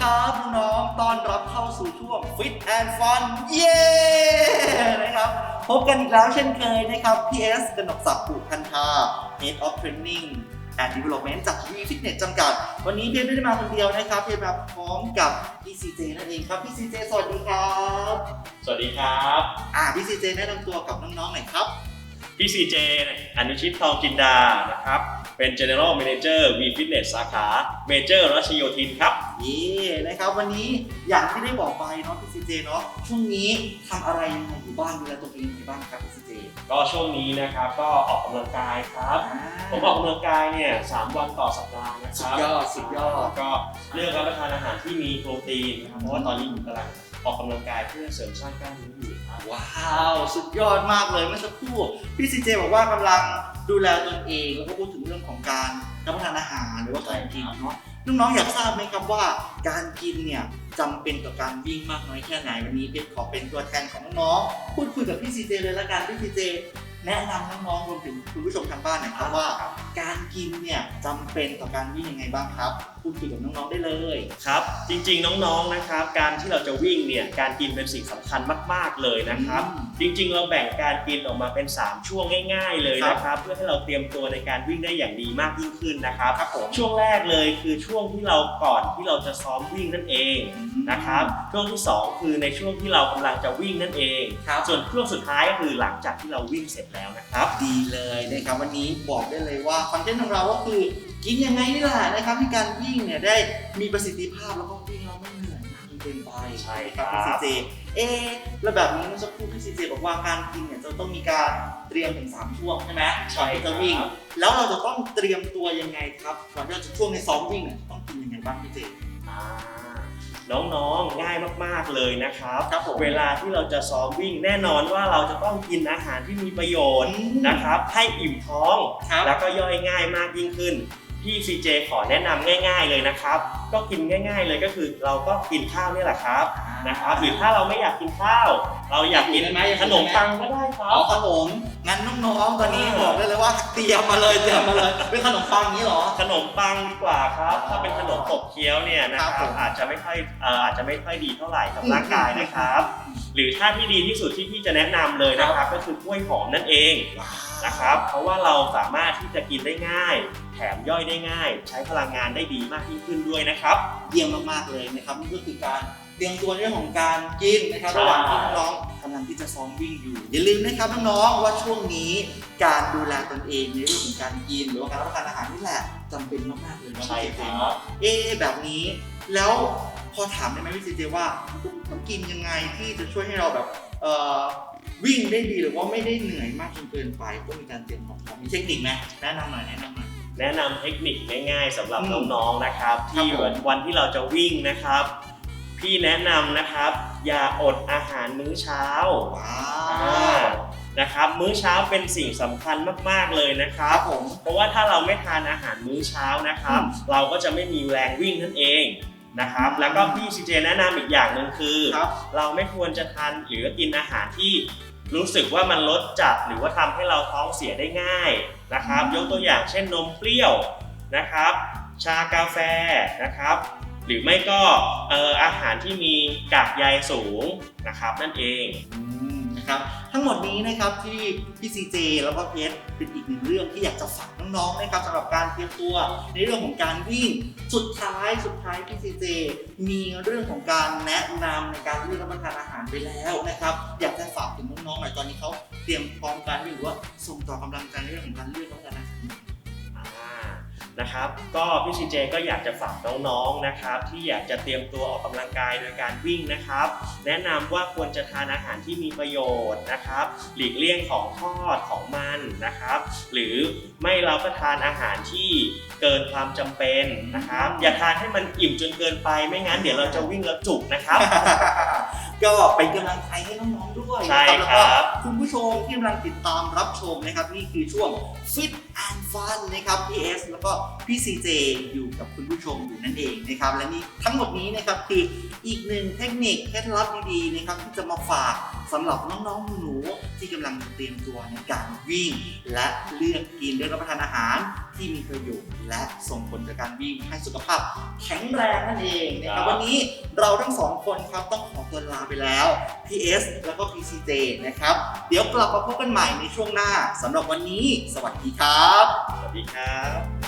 ครับน้องๆต้อนรับเข้าสู่ช่วง Fit and Fun เย้นะครับพบกันอีกแล้วเช่นเคยนะครับ PS กนกศักดิ์ผูกพันธา Head of Training and Development จาก V Fitness จำกัด วันนี้เพียรไม่ได้มาคนเดียวนะครับ เพียรมาพร้อมกับพี่ซีเจนั่นเองครับ พี่ซีเจสวัสดีครับ สวัสดีครับ อ่าพี่ซีเจแนะนำตัวกับน้องๆหน่อยครับ พี่ซีเจอนุชิตทองจินดานะครับ เป็น General Manager V Fitness สาขา Major รัชโยธินครับ เย้นะครับวันนี้อย่างที่ได้บอกไปเนาะพี่ซีเจเนาะช่วงนี้ทำอะไรยังไงอยู่บ้านดูแลตัวเองยังไงบ้างครับพี่ซีเจก็ช่วงนี้นะครับก็ออกกำลังกายครับ ผมออกกำลังกายเนี่ยสามวันต่อสัปดาห์นะคสุรัดบยอดสุดยอดก็เลือกรับประทานอาหารที่มีโปรตีนนะครับเพราะว่าตอนนี้ผมกำลังออกกำลังกายเพื่อเสริมสร้างกล้ามเนื้ออยู่ครับ ว้าว สุดยอดมากเลยเมื่อสักครู่พี่ซีเจบอกว่ากำลัง ดูแลตนเองแล้วก็พูดถึงเรื่องของการรับประทานอาหารหรือว่าการกินเนาะน้องๆอยากทราบไหมครับว่า การกินเนี่ยจำเป็นต่อการวิ่งมากน้อยแค่ไหนวันนี้เพชรขอเป็นตัวแทนของน้องๆพูดคุยกับพี่ซีเจเลยละกันพี่ซีเจ แนะนำน้องๆรวมถึงคุณผู้ชมทางบ้านหน่อยครับว่า การกินเนี่ยจำเป็นต่อการวิ่งยังไงบ้างครับพูดคุยกับน้องๆได้เลย ครับ จริงๆน้องๆนะครับ การที่เราจะวิ่งเนี่ยการกินเป็นสิ่งสำคัญมาก ๆเลยนะครับจริงๆ เราแบ่งการกินออกมาเป็น 3 ช่วงง่ายๆเลยนะครับ เพื่อให้เราเตรียมตัวในการวิ่งได้อย่างดีมากยิ่งขึ้นนะครับ ครับผมช่วงแรกเลยคือช่วงที่เราก่อนที่เราจะซ้อมวิ่งนั่นเองนะครับ ช่วงที่ 2 คือในช่วงที่เรากำลังจะวิ่งนั่นเอง ครับ ส่วนช่วงสุดท้ายก็คือหลังจากที่เราวิ่งเสร็จแล้วนะครับ ดีเลยนะครับวันนี้บอกได้เลยว่าคอนเทนต์ของเราก็คือกินยังไงนี่แหละนะครับที่การวิ่งเนี่ยได้มีประสิทธิภาพแล้วก็วิ่งเราไม่เหนื่อยมากจนเกินไปใช่ครับครับพี่ซีเจเอะแล้วแบบนี้เมื่อสักครู่พี่ซีเจบอกว่าการกินเนี่ยจะต้องมีการเตรียมถึงสามช่วงใช่ไหมก่อนที่จะวิ่ง แล้วเราจะต้องเตรียมตัวยังไงครับก่อนที่เราจะช่วงในซ้อมวิ่งเนี่ยต้องกินยังไงบ้างพี่เจอ่า น้องๆ ง่ายมากๆเลยนะครับครับผมเวลาที่เราจะซ้อมวิ่งแน่นอนว่าเราจะต้องกินอาหารที่มีประโยชน์นะครับ ให้อิ่มท้อง ครับแล้วก็ย่อยง่ายมากยิ่งขึ้น พี่ CJ ขอแนะนำง่าย ๆเลยนะครับ ก็กินง่าย ๆ เลยก็คือเราก็กินข้าวนี่แหละครับ นะครับหรือถ้าเราไม่อยากกินข้าว เราอยากกินได้ไหมอยากกิขนนมได้ไหมปังก็ได้ครัอ๋อบครับผมงั้นน้องๆตอนนี้บอกได้เลยว่าเตรียมมาเลยเตรียมมาเลยเป็นขนมปังนี้เหรอ ขนมปังดีกว่าครับ ถ้าเป็นขนมขบเคี้ยวเนี่ยนะคครัรับบผมอาจจะไม่ค่อยเอ่ออาจจะไม่ค่อยดีเท่าไหร่กับร่างกายนะครับ หรือถ้าที่ดีที่สุดที่พี่จะแนะนำเลยนะครับก็คือกล้วยหอมนั่นเองนะครับ เพราะว่าเราสามารถที่จะกินได้ง่าย แถมย่อยได้ง่าย ใช้พลังงานได้ดีมากยิ่งขึ้นด้วยนะครับ เยี่ยมมากๆเลยนะครับนี่ก็คือการ เตรียมตัวในเรื่องของการกินนะครับใช่ระหว่างที่น้องๆกำลังที่จะซ้อมวิ่งอยู่ อย่าลืมนะครับน้องๆว่าช่วงนี้การดูแลตนเองในเรื่องของการกินหรือว่าการรับประทานอาหารนี่แหละจำเป็นมากๆเลยเนาะใช่พี่เจครับเอ๊ะแบบนี้แล้วพอถามได้ไหมพี่เจเจว่าต้องกินยังไงที่จะช่วยให้เราแบบเอ่อวิ่งได้ดีหรือว่าไม่ได้เหนื่อยมากจนเกินไปก็มีการเตรียมของพร้อมมีเทคนิคไหมแนะนำหน่อยแนะนำหน่อยแนะนำเทคนิคง่ายๆสำหรับอืมน้องๆนะครับ ที่ครับผมวันที่เราจะวิ่งนะครับ พี่แนะนำนะครับ อย่าอดอาหารมื้อเช้าว้าอ่าวนะครับ มื้อเช้าเป็นสิ่งสำคัญมาก ๆเลยนะคครัรับบผม เพราะว่าถ้าเราไม่ทานอาหารมื้อเช้านะครับอืมเราก็จะไม่มีแรงวิ่งนั่นเองนะครับ แล้วก็พี่ซีเจแนะนำอีกอย่างหนึ่งคือ ครับ เราไม่ควรจะทานหรือกินอาหารที่รู้สึกว่ามันลดจัดหรือว่าทำให้เราท้องเสียได้ง่ายนะครับอืมยกตัวอย่างเช่นนมเปรี้ยวนะครับ ชากาแฟนะครับ หรือไม่ก็เอ่ออาหารที่มีกากใยสูงนะครับนั่นเองนะครับทั้งหมดนี้นะครับที่พี่ซีเจแล้วก็เพชรเป็นอีกหนึ่งเรื่องที่อยากจะฝากน้องๆนะครับสำหรับการเตรียมตัวในเรื่องของการวิ่งสุดท้ายสุดท้ายพี่ซีเจมีเรื่องของการแนะนำในการเลือกรับประทานอาหารไปแล้วนะครับอยากจะฝากถึงน้องๆหน่อยตอนนี้เขาเตรียมพร้อมการหรือว่าส่งต่อกำลังใจในเรื่องของการเลือกรับประทานอาหาร นะครับ ก็พี่ซีเจก็อยากจะฝากน้องๆนะครับ ที่อยากจะเตรียมตัวออกกำลังกายโดยการวิ่งนะครับ แนะนำว่าควรจะทานอาหารที่มีประโยชน์นะครับ หลีกเลี่ยงของทอดของมันนะครับ หรือไม่เรับประทานอาหารที่เกินความจำเป็นนะครับ อย่าทานให้มันอิ่มจนเกินไปไม่งั้นเดี๋ยวเราจะวิ่งแล้วจุกนะครับ ก็เป็นกำลังใจให้น้องๆด้วยใช่นะครับ แล้วก็คุณผู้ชมที่กำลังติดตามรับชมนะครับ นี่คือช่วง Fit and Fun นะครับพี่เอสแล้วก็พี่ซีเจอยู่กับคุณผู้ชมอยู่นั่นเองนะครับ และนี่ทั้งหมดนี้นะครับคืออีกหนึ่งเทคนิคเคล็ดลับดีๆนะครับที่จะมาฝากสำหรับน้องๆหนูๆที่กำลังเตรียมตัวในการวิ่ง และเลือกกินเลือกรับประทานอาหาร ที่มีประโยชน์และส่งผลจากการวิ่งให้สุขภาพแข็งแรงนั่นเองนะคครัรับบวันนี้เราทั้งสองคนครับต้องขอตัวลาไปแล้ว PS แล้วก็ PCJ นะครับ เดี๋ยวกลับมาพบกันใหม่ในช่วงหน้าสำหรับวันนี้ สวัสดีครับ สวัสดีครับ